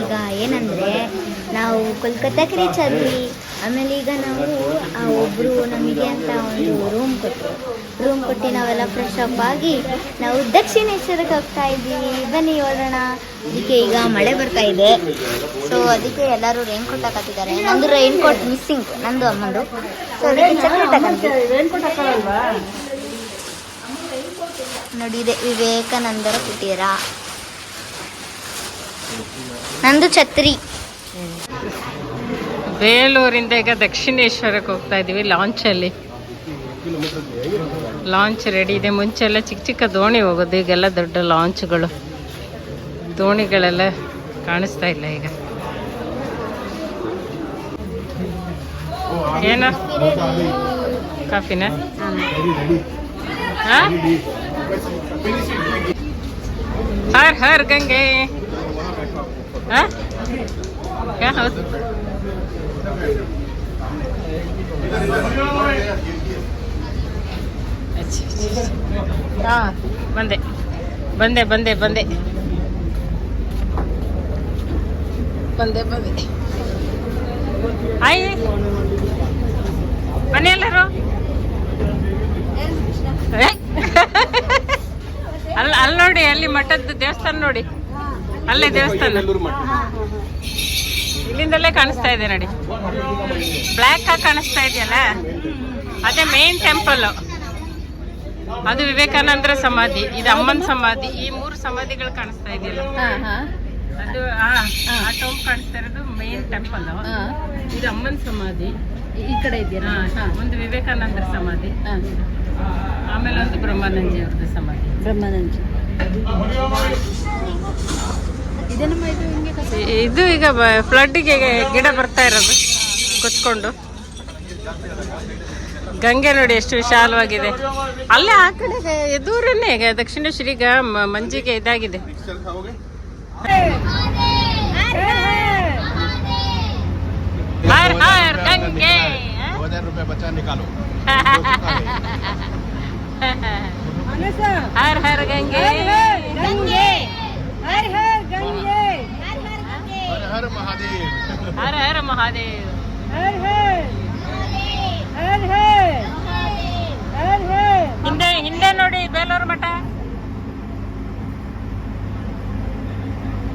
ಈಗ ಏನಂದರೆ ನಾವು ಕೋಲ್ಕತ್ತಾಕ್ಕೆ ರೀಚ್ ಆದ್ವಿ ಆಮೇಲೆ ಈಗ ನಾವು ಆ ಒಬ್ಬರು ನಮಗೆ ಅಂತ ಒಂದು ರೂಮ್ ಕೊಟ್ಟರು ರೂಮ್ ಕೊಟ್ಟು ನಾವೆಲ್ಲ ಫ್ರೆಶ್ ಅಪ್ ಆಗಿ ನಾವು ದಕ್ಷಿಣೇಶ್ವರಕ್ಕೆ ಹೋಗ್ತಾ ಇದ್ದೀವಿ. ಬನ್ನಿ ಹೊರಡೋಣ ಅದಕ್ಕೆ ಈಗ ಮಳೆ ಬರ್ತಾ ಇದೆ. ಸೊ ಅದಕ್ಕೆ ಎಲ್ಲರೂ ರೈನ್ ಕೋಟ್ ಹಾಕತ್ತಿದ್ದಾರೆ. ನಂದು ರೈನ್ ಕೋಟ್ ಮಿಸ್ಸಿಂಗ್ ನಂದು ಅಮ್ಮಂದು. ಸೊ ಅದಕ್ಕೆ ಚಾಕ್ಲೇಟ್ ನೋಡಿದೆ ನೋಡಿ ಇದೆ ವಿವೇಕಾನಂದರ ಕುಟೀರ. ನಂದು ಛತ್ರಿ. ಬೇಲೂರಿಂದ ಈಗ ದಕ್ಷಿಣೇಶ್ವರಕ್ಕೆ ಹೋಗ್ತಾ ಇದೀವಿ ಲಾಂಚಲ್ಲಿ ಲಾಂಚ್ ರೆಡಿ ಇದೆ. ಮುಂಚೆ ಎಲ್ಲ ಚಿಕ್ಕ ಚಿಕ್ಕ ದೋಣಿ ಹೋಗೋದು, ಈಗೆಲ್ಲ ದೊಡ್ಡ ಲಾಂಚ್ಗಳು ದೋಣಿಗಳೆಲ್ಲ ಕಾಣಿಸ್ತಾ ಇಲ್ಲ ಈಗ. ಏನ? ಕಾಫಿನ? ಹರ್ ಹರ್ ಗಂಗೆ ಹಾ? ಬಂದೆ ಬಂದೆ ಬಂದೆ ಬಂದೆ ಬಂದೆ ಬಂದೆ ಹಾಯ್ ಬನ್ನಿ ಎಲ್ಲರೂ? ಅಲ್ಲ ಅಲ್ಲಿ ನೋಡಿ ಅಲ್ಲಿ ಮಠದ ದೇವಸ್ಥಾನ ನೋಡಿ. ಅಲ್ಲೇ ದೇವಸ್ಥಾನ. ಇಲ್ಲಿಂದಲೇ ಕಾಣಿಸ್ತಾ ಇದೆ ನೋಡಿ. ಬ್ಲ್ಯಾಕ್ ಆಗಿ ಕಾಣಿಸ್ತಾ ಇದೆಯಲ್ಲ? ಅದೇ ಮೇನ್ ಟೆಂಪಲ್ ಅದು ವಿವೇಕಾನಂದರ ಸಮಾಧಿ ಇದು ಅಮ್ಮನ ಸಮಾಧಿ ಈ ಮೂರು ಸಮಾಧಿಗಳು ಕಾಣಿಸ್ತಾ ಇದೆಯಲ್ಲ? ಅದು ಆ ಆ ಟೌನ್ ಕಾಣಿಸ್ತಾ ಇರೋದು ಮೇನ್ ಟೆಂಪಲ್ ಇದು ಅಮ್ಮನ ಸಮಾಧಿ. ಈ ಕಡೆ ಇದೆಯಾ? ಹಾ, ಒಂದು ವಿವೇಕಾನಂದರ ಸಮಾಧಿ. ಆಮೇಲೆ ಒಂದು ಬ್ರಹ್ಮಾನಂದಿ ಅವ್ರದ್ದು ಸಮಾಧಿ. ಬ್ರಹ್ಮಾನಂದ. ಇದು ಈಗ ಫ್ಲಡ್ಗೆ ಗಿಡ ಬರ್ತಾ ಇರೋದು. ಕೊಚ್ಕೊಂಡು ಗಂಗೆ ನೋಡಿ ಎಷ್ಟು ವಿಶಾಲವಾಗಿದೆ. ಅಲ್ಲೇ ಆ ಕಡೆ ಎದುರನ್ನೇ ದಕ್ಷಿಣೇಶ್ವರಿ ಈಗ ಮಂಜಿಗೆ ಇದಾಗಿದೆ. ಹರ್ ಹರ್ ಗಂಗೆ. ಹರ್ ಹರ್ ಗಂಗೆ. ಗಂಗೆ ಹರ್ ಹರ್ ಗಂಗೆ. ಹರ ಮಹಾದೇವ್. ಹರ ಹರ ಮಹಾದೇವ್. ಹರ ಹರ. ಹರ ಹರ. ಹಿಂದೆ ಹಿಂದೆ ನೋಡಿ ಬೇಲೂರು ಮಠ.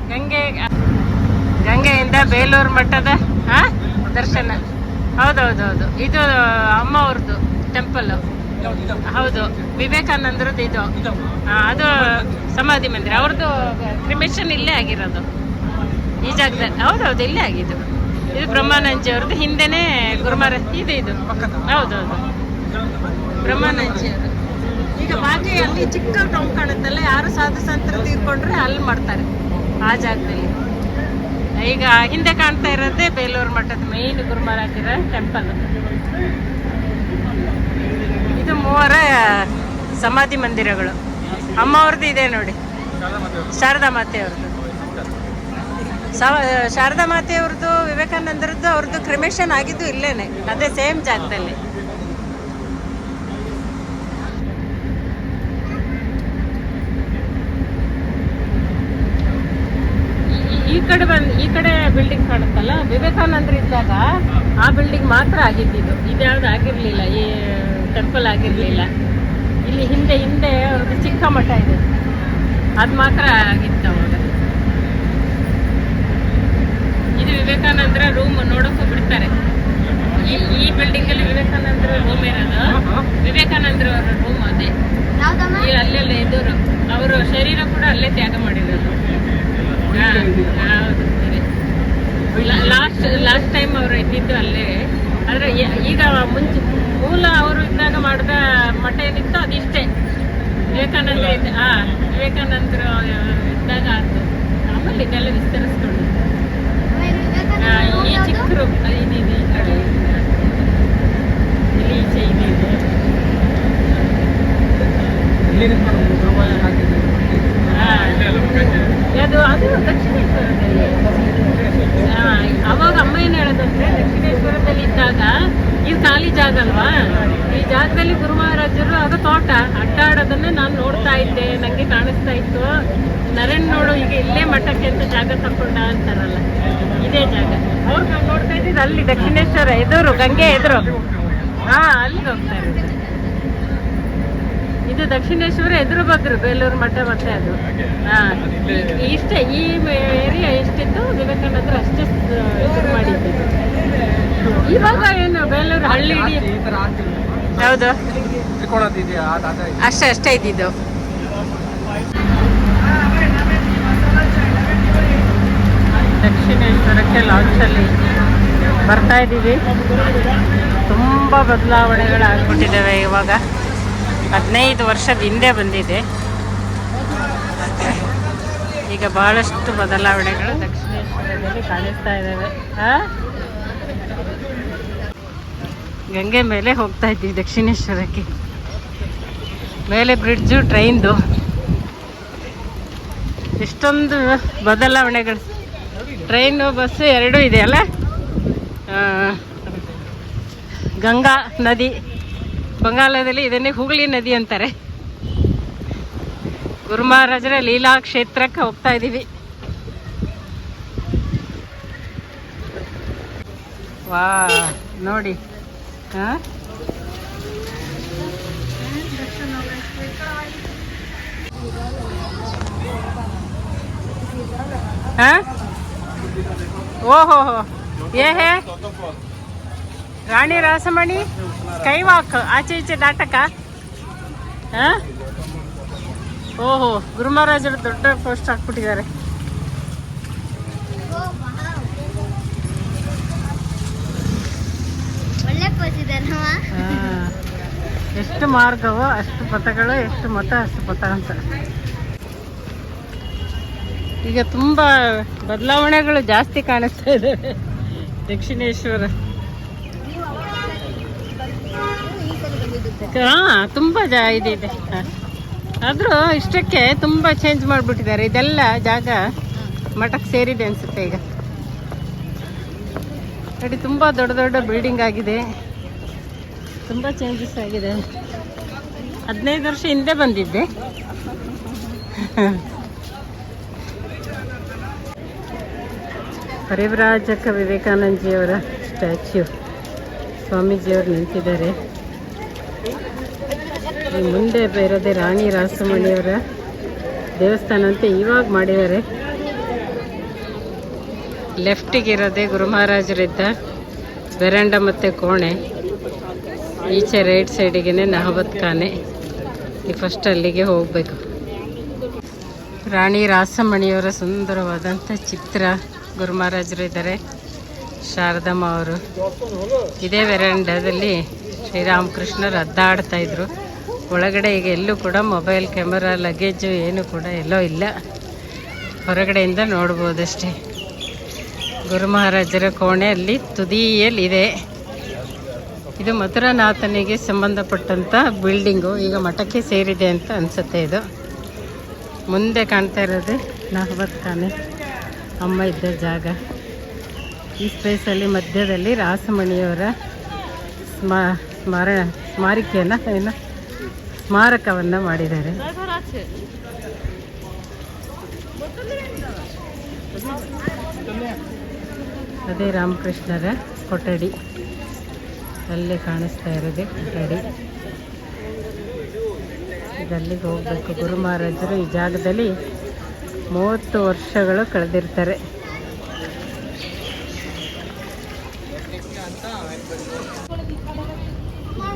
ಗಂಗೆ ಗಂಗೆಯಿಂದ ಬೇಲೂರು ಮಠದ ಹಾ ದರ್ಶನ. ಹೌದೌದೌದು. ಇದು ಅಮ್ಮ ಅವ್ರದ್ದು ಟೆಂಪಲ್ ಹೌದು. ವಿವೇಕಾನಂದರದ್ದು ಇದು. ಅದು ಸಮಾಧಿ ಮಂದಿರ. ಅವ್ರದ್ದು ಕ್ರಿಮೇಷನ್ ಇಲ್ಲೇ ಆಗಿರೋದು. ಈ ಜಾಗದಲ್ಲಿ ಹೌದೌದು ಇಲ್ಲೇ ಆಗಿದ್ದು. ಇದು ಬ್ರಹ್ಮಾನಂಜಿ ಅವ್ರದ್ದು ಹಿಂದೆನೇ ಗುರುಮಾರ ಇದು ಇದು. ಹೌದೌದು ಬ್ರಹ್ಮಾನಂಜಿ ಅವರು ಈಗ ಬಾಕಿ ಅಲ್ಲಿ ಚಿಕ್ಕ ಟೌನ್ ಕಾಣುತ್ತಲ್ಲ, ಯಾರು ಸಾಧು ಸಂತರು ತೀರ್ಕೊಂಡ್ರೆ ಅಲ್ಲಿ ಮಾಡ್ತಾರೆ. ಆ ಜಾಗದಲ್ಲಿ. ಈಗ ಹಿಂದೆ ಕಾಣ್ತಾ ಇರೋದೇ ಬೇಲೂರು ಮಠದ ಮೇನ್ ಗುರುಮಾರಾಜರ ಟೆಂಪಲ್ ಇದು ಮೂವರ ಸಮಾಧಿ ಮಂದಿರಗಳು. ಅಮ್ಮ ಅವ್ರದ್ದು ಇದೆ ನೋಡಿ. ಶಾರದಾ ಮಾತೆ ಅವ್ರದ್ದು ಶಾರದಾ ಮಾತೆ ಅವ್ರದ್ದು, ವಿವೇಕಾನಂದರದ್ದು ಅವ್ರದ್ದು ಕ್ರಿಮೇಷನ್ ಆಗಿದ್ದು ಇಲ್ಲೇನೆ. ಅದೇ ಸೇಮ್ ಜಾಗದಲ್ಲಿ. ಈ- ಕಡೆ ಬಂದ್ ಈ ಕಡೆ ಬಿಲ್ಡಿಂಗ್ ಕಾಣುತ್ತಲ್ಲ? ವಿವೇಕಾನಂದ್ರ ಇದ್ದಾಗ ಆ ಬಿಲ್ಡಿಂಗ್ ಮಾತ್ರ ಆಗಿದ್ದಿದ್ದು. ಇದ್ಯಾವ್ದು ಆಗಿರ್ಲಿಲ್ಲ. ಈ ಟೆಂಪಲ್ ಆಗಿರ್ಲಿಲ್ಲ. ಇಲ್ಲಿ ಹಿಂದೆ ಹಿಂದೆ ಚಿಕ್ಕ ಮಠ ಇದೆ. ಅದು ಮಾತ್ರ ಆಗಿತ್ತು ಅವಾಗ ಇದು ವಿವೇಕಾನಂದರ ರೂಮ್ ನೋಡಕ್ಕೂ ಬಿಡ್ತಾರೆ ಈ ಈ ಬಿಲ್ಡಿಂಗ್ ಅಲ್ಲಿ ವಿವೇಕಾನಂದರ ರೂಮ್ ಇರೋದು. ವಿವೇಕಾನಂದರ ಅವರ ರೂಮ್ ಅದೇ. ಅಲ್ಲೆಲ್ಲ ಎದುರು ಅವರು ಶರೀರ ಕೂಡ ಅಲ್ಲೇ ತ್ಯಾಗ ಮಾಡಿರೋದು. ಲಾಸ್ಟ್ ಲಾಸ್ಟ್ ಟೈಮ್ ಅವರು ಇದ್ದಿದ್ದು ಅಲ್ಲೇ. ಆದ್ರೆ ಈಗ ಮುಂಚೆ ಮೂಲ ಅವರು ಇದ್ದಾಗ ಮಾಡಿದ ಮಠ ಏನಿತ್ತು ಅದಿಷ್ಟೇ. ವಿವೇಕಾನಂದ ಇದೆ ಹಾ ವಿವೇಕಾನಂದರು ಇದ್ದಾಗ ಅದು ಆಮೇಲೆ ಇದೆಲ್ಲ ವಿಸ್ತರಿಸ್ಕೊಂಡು ಹಾ, ಈ ಚಿಕ್ಕ ರೂಮ್ ಇದು ಇದು ಈ ಕಡೆ ಇಲ್ಲಿ ಈಚೆ ಇದು ಇದೆ ಹಾ. ಅದು ಅದು ದಕ್ಷಿಣೇಶ್ವರದಲ್ಲಿ ಹಾ, ಅವಾಗ ಅಮ್ಮ ಏನ್ ಹೇಳೋದಂದ್ರೆ ದಕ್ಷಿಣೇಶ್ವರದಲ್ಲಿ ಇದ್ದಾಗ ಇದು ಖಾಲಿ ಜಾಗ ಅಲ್ವಾ ಈ ಜಾಗದಲ್ಲಿ ಗುರು ಮಹಾರಾಜರು ಆಗ ತೋಟ ಅಡ್ಡಾಡೋದನ್ನ ನಾನು ನೋಡ್ತಾ ಇದ್ದೆ ನಂಗೆ ಕಾಣಿಸ್ತಾ ಇತ್ತು ನರೇನ್ ನೋಡು ಈಗ ಇಲ್ಲೇ ಮಠಕ್ಕೆ ಅಂತ ಜಾಗ ತಕೊಂಡ ಅಂತಾರಲ್ಲ. ಇದೇ ಜಾಗ. ಅವ್ರು ನಾವು ನೋಡ್ತಾ ಇದ್ದಿದ್ದು ಅಲ್ಲಿ ದಕ್ಷಿಣೇಶ್ವರ ಎದುರು ಗಂಗೆ ಎದುರು. ಹಾ ಅಲ್ಲಿ ಹೋಗ್ತಾರೆ ಇದು ದಕ್ಷಿಣೇಶ್ವರ ಎದುರು ಬಗ್ರು ಬೇಲೂರು ಮಠ ಮತ್ತೆ ಅದು. ಹಾ. ಇಷ್ಟೇ ಈ ಏರಿಯಾ ಎಷ್ಟಿತ್ತು? ವಿವೇಕಾನಂದರು ಅಷ್ಟೇ ಎದುರು ಮಾಡಿದ್ದು. ಇವಾಗ ಏನು ಬೇಲೂರು ಹಳ್ಳಿ ಹೌದು. ಅಷ್ಟೇ ಅಷ್ಟೇ ಇದ್ದಿದ್ದು. ದಕ್ಷಿಣೇಶ್ವರಕ್ಕೆ ಲಾಂಚಲ್ಲಿ ಬರ್ತಾ ಇದ್ದೀವಿ. ತುಂಬ ಬದಲಾವಣೆಗಳಾಗ್ಬಿಟ್ಟಿದ್ದಾವೆ ಇವಾಗ. ಹದಿನೈದು ವರ್ಷದ ಹಿಂದೆ ಬಂದಿದೆ. ಈಗ ಬಹಳಷ್ಟು ಬದಲಾವಣೆಗಳು ದಕ್ಷಿಣೇಶ್ವರದಲ್ಲಿ ಕಾಣಿಸ್ತಾ ಇದ್ದಾವೆ? ಗಂಗೆ ಮೇಲೆ ಹೋಗ್ತಾ ಇದ್ದೀವಿ ದಕ್ಷಿಣೇಶ್ವರಕ್ಕೆ. ಮೇಲೆ ಬ್ರಿಡ್ಜು ಟ್ರೈನ್ದು ಎಷ್ಟೊಂದು ಬದಲಾವಣೆಗಳು. ಟ್ರೈನು, ಬಸ್ಸು ಎರಡೂ ಇದೆ ಅಲ್ಲ? ಗಂಗಾ ನದಿ. ಬಂಗಾಲದಲ್ಲಿ ಇದನ್ನೇ ಹುಗ್ಲಿ ನದಿ ಅಂತಾರೆ. ಗುರುಮಹಾರಾಜರ ಲೀಲಾ ಕ್ಷೇತ್ರಕ್ಕೆ ಹೋಗ್ತಾ ಇದ್ದೀವಿ ವಾ, ನೋಡಿ. ಹಾಂ ಹಾ ಓಹೋ ಏ ಹೇ? ರಾಣಿ ರಾಸಮಣಿ ಸ್ಕೈ ವಾಕ್ ಆಚೆ ಈಚೆ ನಾಟಕ? ಹಾ ಓಹೋ ಗುರು ಮಹಾರಾಜರು ದೊಡ್ಡ ಪೋಸ್ಟ್ ಹಾಕ್ಬಿಟ್ಟಿದ್ದಾರೆ. ಎಷ್ಟು ಮಾರ್ಗವೋ ಅಷ್ಟು ಪಥಗಳು ಎಷ್ಟು ಮತ ಅಷ್ಟು ಪಥ ಅಂತ. ಈಗ ತುಂಬ ಬದಲಾವಣೆಗಳು ಜಾಸ್ತಿ ಕಾಣಿಸ್ತಾ ಇದೆ. ದಕ್ಷಿಣೇಶ್ವರ. ಹಾ, ತುಂಬ ಜಾ ಆದರೂ ಆದ್ರೂ ಇಷ್ಟಕ್ಕೆ ತುಂಬ ಚೇಂಜ್ ಮಾಡಿಬಿಟ್ಟಿದ್ದಾರೆ. ಇದೆಲ್ಲ ಜಾಗ ಮಠಕ್ಕೆ ಸೇರಿದೆ ಅನಿಸುತ್ತೆ ಈಗ. ನೋಡಿ, ತುಂಬ ದೊಡ್ಡ ದೊಡ್ಡ ಬಿಲ್ಡಿಂಗ್ ಆಗಿದೆ. ತುಂಬ ಚೇಂಜಸ್ ಆಗಿದೆ. ಹದಿನೈದು ವರ್ಷ ಹಿಂದೆ ಬಂದಿದ್ದೆ. ಪರಿವ್ರಾಜಕ ವಿವೇಕಾನಂದಜಿಯವರ ಸ್ಟ್ಯಾಚ್ಯು. ಸ್ವಾಮೀಜಿಯವರು ನಿಂತಿದ್ದಾರೆ. ಮುಂದೆ ಬೇರೆದೆ ರಾಣಿ ರಾಸಮಣಿಯವರ ದೇವಸ್ಥಾನ ಅಂತ ಇವಾಗ ಮಾಡಿದ್ದಾರೆ. ಲೆಫ್ಟಿಗಿರೋದೆ ಗುರು ಮಹಾರಾಜರಿದ್ದ ಬೆರಂಡ ಮತ್ತು ಕೋಣೆ. ಈಚೆ ರೈಟ್ ಸೈಡಿಗೆ ನಹಬತ್ ಖಾನೆ. ಈ ಫಸ್ಟ್ ಅಲ್ಲಿಗೆ ಹೋಗಬೇಕು. ರಾಣಿ ರಾಸಮಣಿಯವರ ಸುಂದರವಾದಂಥ ಚಿತ್ರ. ಗುರು ಮಹಾರಾಜರು ಇದ್ದಾರೆ. ಶಾರದಮ್ಮ ಅವರು. ಇದೇ ವೆರಂಡದಲ್ಲಿ ಶ್ರೀರಾಮಕೃಷ್ಣರು ಅದ್ದಾಡ್ತಾ ಇದ್ರು. ಒಳಗಡೆ ಈಗ ಎಲ್ಲೂ ಕೂಡ ಮೊಬೈಲ್ ಕ್ಯಾಮರಾ ಲಗೇಜು ಏನು ಕೂಡ ಎಲ್ಲೋ ಇಲ್ಲ. ಹೊರಗಡೆಯಿಂದ ನೋಡ್ಬೋದಷ್ಟೇ. ಗುರು ಮಹಾರಾಜರ ಕೋಣೆ ಅಲ್ಲಿ ತುದಿಯಲ್ಲಿದೆ ಇದು ಮಥುರಾನಾಥನಿಗೆ ಸಂಬಂಧಪಟ್ಟಂಥ ಬಿಲ್ಡಿಂಗು ಈಗ ಮಠಕ್ಕೆ ಸೇರಿದೆ ಅಂತ ಅನಿಸುತ್ತೆ ಇದು. ಮುಂದೆ ಕಾಣ್ತಾ ಇರೋದು ನಾಗವತ್ ಖಾನೆ ಅಮ್ಮ ಇದ್ದ ಜಾಗ. ಈ ಸ್ಪೇಸಲ್ಲಿ ಮಧ್ಯದಲ್ಲಿ ರಾಸಮಣಿಯವರ ಸ್ಮಾ, ಸ್ಮಾರ, ಸ್ಮಾರಿಕೆಯನ್ನು ಏನು ಸ್ಮಾರಕವನ್ನು ಮಾಡಿದ್ದಾರೆ. ಅದೇ ರಾಮಕೃಷ್ಣರ ಕೊಠಡಿ. ಅಲ್ಲೇ ಕಾಣಿಸ್ತಾ ಇರೋದೆ ಕೊಠಡಿ. ಇದಲ್ಲಿಗೆ ಹೋಗಬೇಕು. ಗುರು ಮಹಾರಾಜರು ಈ ಜಾಗದಲ್ಲಿ ಮೂವತ್ತು ವರ್ಷಗಳು ಕಳೆದಿರ್ತಾರೆ.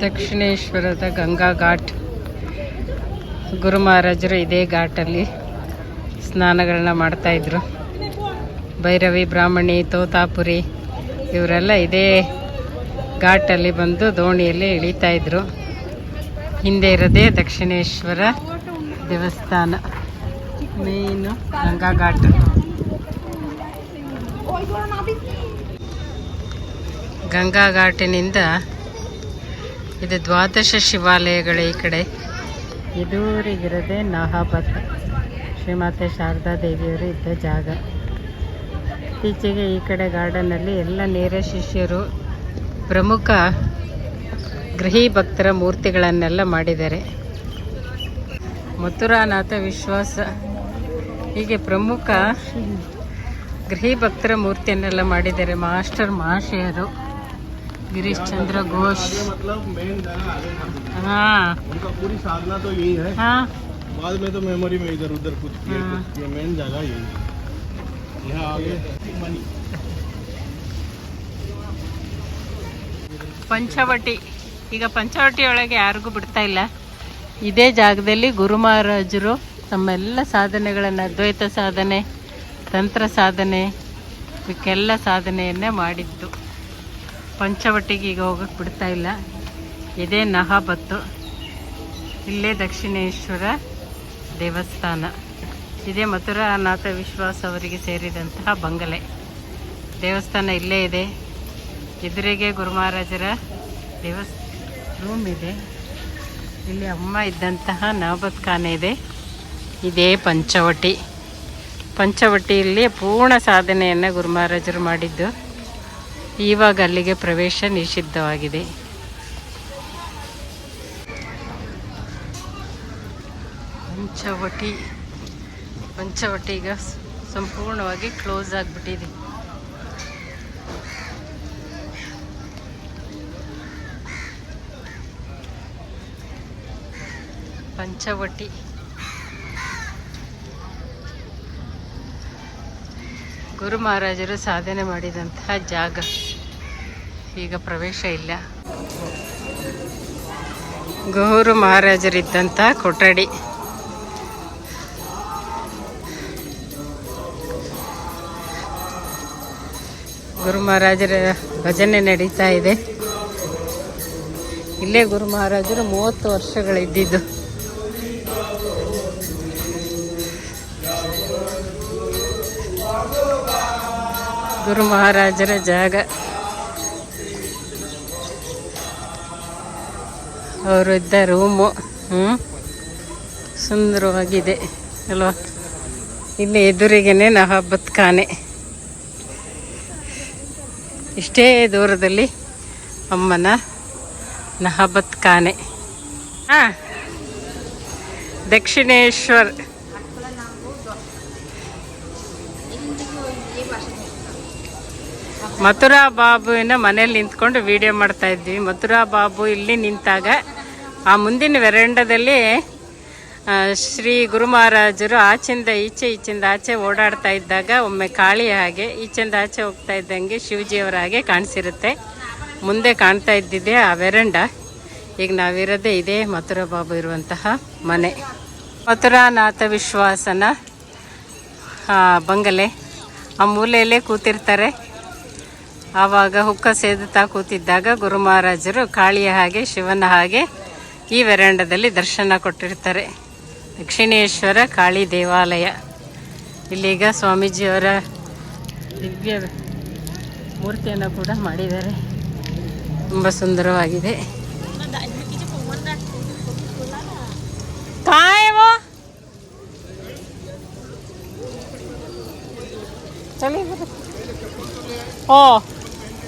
ದಕ್ಷಿಣೇಶ್ವರದ ಗಂಗಾ ಘಾಟ್. ಗುರು ಮಹಾರಾಜರು ಇದೇ ಘಾಟಲ್ಲಿ ಸ್ನಾನಗಳನ್ನ ಮಾಡ್ತಾ ಇದ್ರು. ಭೈರವಿ, ಬ್ರಾಹ್ಮಣಿ, ತೋತಾಪುರಿ ಇವರೆಲ್ಲ ಇದೇ ಘಾಟಲ್ಲಿ ಬಂದು ದೋಣಿಯಲ್ಲಿ ಇಳಿತಾ ಇದ್ರು. ಹಿಂದೆ ಇರೋದೇ ದಕ್ಷಿಣೇಶ್ವರ ದೇವಸ್ಥಾನ. ಮೇನು ಗಂಗಾ ಘಾಟ್ ಗಂಗಾ ಘಾಟಿನಿಂದ ಇದು ದ್ವಾದಶ ಶಿವಾಲಯಗಳ ಈ ಕಡೆ. ಎದುರಿಗಿರದೆ ನಾಹಾಬತ್. ಶ್ರೀಮಾತೆ ಶಾರದಾ ದೇವಿಯವರು ಇದ್ದ ಜಾಗ. ಇತ್ತೀಚೆಗೆ ಈ ಕಡೆ ಗಾರ್ಡನ್ನಲ್ಲಿ ಎಲ್ಲ ನೇರ ಶಿಷ್ಯರು ಪ್ರಮುಖ ಗೃಹಿ ಭಕ್ತರ ಮೂರ್ತಿಗಳನ್ನೆಲ್ಲ ಮಾಡಿದ್ದಾರೆ. ಮಥುರಾನಾಥ ವಿಶ್ವಾಸ ಹೀಗೆ ಪ್ರಮುಖ ಗೃಹಿ ಭಕ್ತರ ಮೂರ್ತಿಯನ್ನೆಲ್ಲ ಮಾಡಿದ್ದಾರೆ. ಮಾಸ್ಟರ್ ಮಹಾಶಯರು ಗಿರೀಶ್ ಚಂದ್ರ ಘೋಷ್. ಪಂಚವಟಿ. ಈಗ ಪಂಚವಟಿ ಒಳಗೆ ಯಾರಿಗೂ ಬಿಡ್ತಾ ಇಲ್ಲ. ಇದೇ ಜಾಗದಲ್ಲಿ ಗುರುಮಹಾರಾಜರು ತಮ್ಮೆಲ್ಲ ಸಾಧನೆಗಳನ್ನು ಅದ್ವೈತ ಸಾಧನೆ, ತಂತ್ರ ಸಾಧನೆ ಇವಕ್ಕೆಲ್ಲ ಸಾಧನೆಯನ್ನೇ ಮಾಡಿದ್ದು. ಪಂಚವಟಿಗೆ ಈಗ ಹೋಗಕ್ಕೆ ಬಿಡ್ತಾ ಇಲ್ಲ. ಇದೇ ನಹಾಬತ್ತು ಇಲ್ಲೇ ದಕ್ಷಿಣೇಶ್ವರ ದೇವಸ್ಥಾನ. ಇದೇ ಮಥುರಾನಾಥ ವಿಶ್ವಾಸ ಅವರಿಗೆ ಸೇರಿದಂತಹ ಬಂಗಲೆ. ದೇವಸ್ಥಾನ ಇಲ್ಲೇ ಇದೆ. ಎದುರಿಗೆ ಗುರುಮಹಾರಾಜರ ದೇವಸ್ ರೂಮ್ ಇದೆ. ಇಲ್ಲಿ ಅಮ್ಮ ಇದ್ದಂತಹ ನಹಬತ್ ಖಾನೆ ಇದೆ. ಇದೇ ಪಂಚವಟಿ. ಪಂಚವಟಿಯಲ್ಲಿ ಪೂರ್ಣ ಸಾಧನೆಯನ್ನು ಗುರುಮಹಾರಾಜರು ಮಾಡಿದ್ದು. ಇವಾಗ ಅಲ್ಲಿಗೆ ಪ್ರವೇಶ ನಿಷಿದ್ಧವಾಗಿದೆ. ಪಂಚವಟಿ. ಪಂಚವಟಿ ಈಗ ಸಂಪೂರ್ಣವಾಗಿ ಕ್ಲೋಸ್ ಆಗಿಬಿಟ್ಟಿದೆ. ಪಂಚವಟಿ. ಗುರು ಮಹಾರಾಜರು ಸಾಧನೆ ಮಾಡಿದಂತಹ ಜಾಗ. ಈಗ ಪ್ರವೇಶ ಇಲ್ಲ. ಗೌರು ಮಹಾರಾಜರಿದ್ದಂಥ ಕೊಠಡಿ. ಗುರು ಮಹಾರಾಜರ ಭಜನೆ ನಡೀತಾ ಇದೆ. ಇಲ್ಲೇ ಗುರು ಮಹಾರಾಜರು ಮೂವತ್ತು ವರ್ಷಗಳಿದ್ದಿದ್ದು. ಗುರು ಮಹಾರಾಜರ ಜಾಗ. ಅವರು ಇದ್ದ ರೂಮು ಹ್ಞೂ ಸುಂದರವಾಗಿದೆ, ಅಲ್ವಾ? ಇಲ್ಲಿ ಎದುರಿಗೇನೆ ನಹಾಬತ್ ಖಾನೆ ಇಷ್ಟೇ ದೂರದಲ್ಲಿ ಅಮ್ಮನ ನಹಬತ್ ಖಾನೆ ಹಾಂ, ದಕ್ಷಿಣೇಶ್ವರ್. ಮಥುರಾ ಬಾಬುವಿನ ಮನೇಲಿ ನಿಂತ್ಕೊಂಡು ವಿಡಿಯೋ ಮಾಡ್ತಾ ಇದ್ವಿ. ಮಥುರಾ ಬಾಬು ಇಲ್ಲಿ ನಿಂತಾಗ ಆ ಮುಂದಿನ ವೆರಂಡದಲ್ಲಿ ಶ್ರೀ ಗುರು ಮಹಾರಾಜರು ಆಚೆಯಿಂದ ಈಚೆ ಈಚೆಯಿಂದ ಆಚೆ ಓಡಾಡ್ತಾ ಇದ್ದಾಗ ಒಮ್ಮೆ ಕಾಳಿ ಹಾಗೆ ಈಚೆಯಿಂದ ಆಚೆ ಹೋಗ್ತಾ ಇದ್ದಂಗೆ ಶಿವಜಿಯವರ ಹಾಗೆ ಕಾಣಿಸಿರುತ್ತೆ. ಮುಂದೆ ಕಾಣ್ತಾ ಇದ್ದಿದೆ ಆ ವೆರಂಡ ಈಗ ನಾವಿರೋದೇ ಇದೇ ಮಥುರಾ ಬಾಬು ಇರುವಂತಹ ಮನೆ. ಮಥುರಾನಾಥ ವಿಶ್ವಾಸನ ಬಂಗಲೆ. ಆ ಮೂಲೆಯಲ್ಲೇ ಕೂತಿರ್ತಾರೆ. ಆವಾಗ ಹುಕ್ಕ ಸೇದುತ್ತಾ ಕೂತಿದ್ದಾಗ ಗುರು ಮಹಾರಾಜರು ಕಾಳಿಯ ಹಾಗೆ, ಶಿವನ ಹಾಗೆ ಈ ವೆರಾಂಡದಲ್ಲಿ ದರ್ಶನ ಕೊಟ್ಟಿರ್ತಾರೆ. ದಕ್ಷಿಣೇಶ್ವರ ಕಾಳಿ ದೇವಾಲಯ. ಇಲ್ಲೀಗ ಸ್ವಾಮೀಜಿಯವರ ದಿವ್ಯ ಮೂರ್ತಿಯನ್ನು ಕೂಡ ಮಾಡಿದ್ದಾರೆ. ತುಂಬ ಸುಂದರವಾಗಿದೆ. ಓ!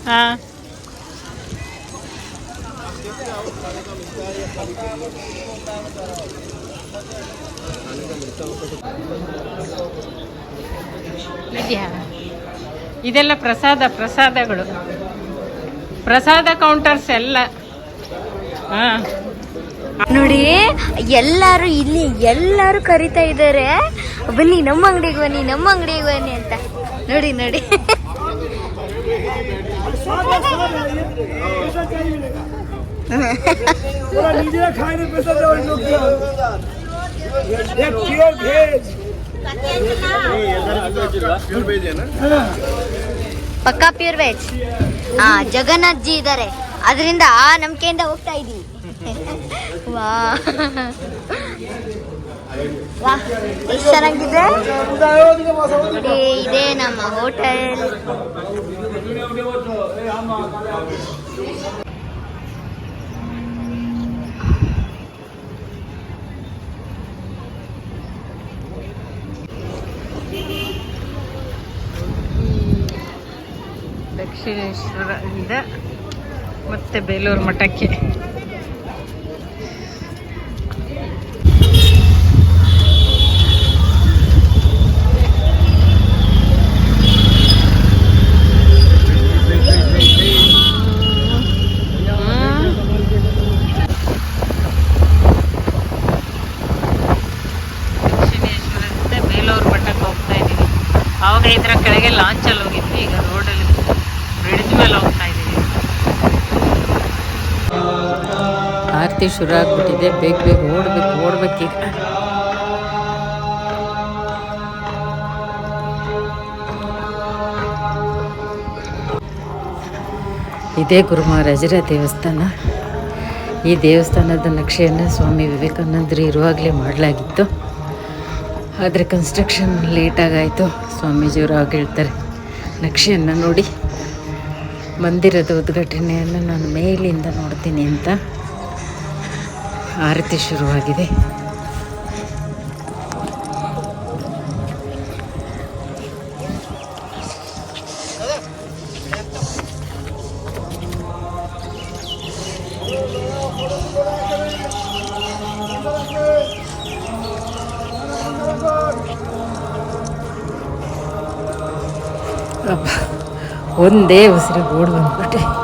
ಹಾಂ. ಇದೆಲ್ಲ ಪ್ರಸಾದ, ಪ್ರಸಾದಗಳು. ಪ್ರಸಾದ ಕೌಂಟರ್ಸ್ ಎಲ್ಲ. ಹಾಂ. ನೋಡಿ, ಎಲ್ಲರೂ ಇಲ್ಲಿ ಎಲ್ಲರೂ ಕರಿತಾ ಇದ್ದಾರೆ. ಬನ್ನಿ, ನಮ್ಮ ಅಂಗಡಿಗೆ ಬನ್ನಿ, ನಮ್ಮ ಅಂಗಡಿಗೆ ಬನ್ನಿ ಅಂತ. ನೋಡಿ ನೋಡಿ. पक्का प्योर वेज हाँ जगन्नाथ जी इधर है। आ नमक हि ವಾ ಎಷ್ಟು ಚೆನ್ನಾಗಿದೆ? ನೋಡಿ, ಇದೇ ನಮ್ಮ ಹೋಟೆಲ್. ದಕ್ಷಿಣೇಶ್ವರದಿಂದ ಮತ್ತೆ ಬೇಲೂರು ಮಠಕ್ಕೆ ಲಾಂಚಲ್ಲಿ ಹೋಗಿದ್ವಿ ಈಗ ರೋಡಲ್ಲಿ ಬ್ರಿಡ್ಜ್ ಮೇಲೆ ಹೋಗ್ತಾ ಇದ್ದೀವಿ ಆರತಿ ಶುರು ಆಗ್ಬಿಟ್ಟಿದೆ. ಬೇಗ ಬೇಗ ಓಡ್ಬೇಕು ಓಡ್ಬೇಕೀಗ ಇದೇ ಗುರು ಮಹಾರಾಜರ ದೇವಸ್ಥಾನ. ಈ ದೇವಸ್ಥಾನದ ನಕ್ಷೆಯನ್ನು ಸ್ವಾಮಿ ವಿವೇಕಾನಂದರು ಇರುವಾಗಲೇ ಮಾಡಲಾಗಿತ್ತು. ಆದರೆ ಕನ್ಸ್ಟ್ರಕ್ಷನ್ ಲೇಟಾಗಾಯಿತು ಸ್ವಾಮೀಜಿಯವರು ಆಗ ಹೇಳ್ತಾರೆ. ನಕ್ಷೆಯನ್ನು ನೋಡಿ ಮಂದಿರದ ಉದ್ಘಾಟನೆಯನ್ನು ನಾನು ಮೇಲಿಂದ ನೋಡ್ತೀನಿ ಅಂತ. ಆರತಿ ಶುರುವಾಗಿದೆ. ಒಂದೇ ಉಸಿರು ಗೋಡ್ ಬಂದ್ಬಿಟ್ಟೆ.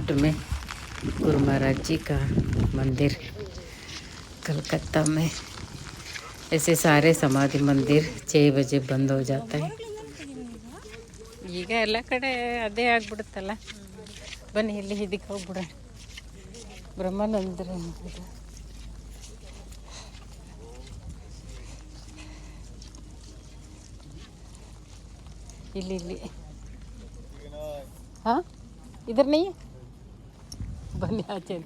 बेलोर मठ में गुरु महाराज जी का मंदिर कलकत्ता में ऐसे सारे समाधि मंदिर छः बजे बंद हो जाता है ಈಗ ಎಲ್ಲ ಕಡೆ ಅದೇ ಆಗ್ಬಿಡುತ್ತಲ್ಲ ಬನ್ನಿ ಇಲ್ಲಿ ಇದಕ್ಕೆ ಹೋಗ್ಬಿಡ ಬ್ರಹ್ಮಾನಂದರ ಇದು. ಇಲ್ಲಿ ಇಲ್ಲಿ ಹಾಂ इधर नहीं है बनिया चल